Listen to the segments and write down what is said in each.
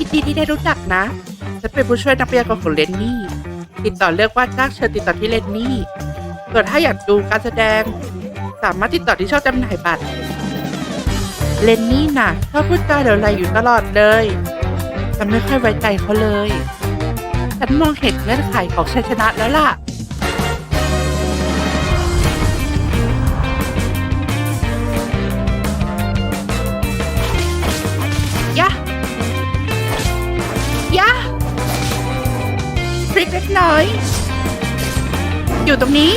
ยินดีที่ได้รู้จักนะ ฉันเป็นผู้ช่วยนักพยากรณ์ของเลนนี่ ติดต่อเลือกว่าจ้างเชิญติดต่อที่เลนนี่ส่วนถ้าอยากดูการแสดง สามารถติดต่อที่ช่องจำหน่ายบัตร เลนนี่น่ะชอบพูดจาเหลวไหลอยู่ตลอดเลยฉันไม่ค่อยไว้ใจเขาเลย ฉันมองเห็นเงื่อนไขของชัยชนะแล้วล่ะ พริกเล็กน้อย อยู่ตรงนี้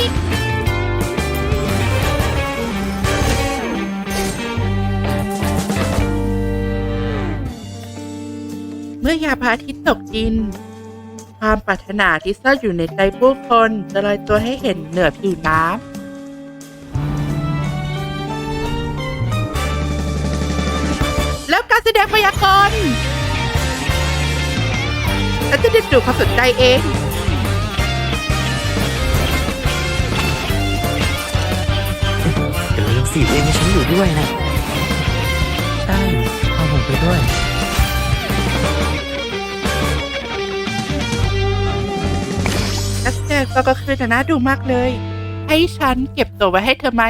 เมื่อยาพระอาทิตย์ตกดิน ความปรารถนาที่ซ่อนอยู่ในใจผู้คนจะลอยตัวให้เห็นเหนือผิวน้ำแล้วการแสดงพยากรณ์ฉัน จะดึงดูดความสนใจเอง อย่าลืมสิเองมีฉันอยู่ด้วยนะใช่เอาผมไปด้วย นักแสดงก็ก็คือน่าดูมากเลย ให้ฉันเก็บตัวไว้ให้เธอไหม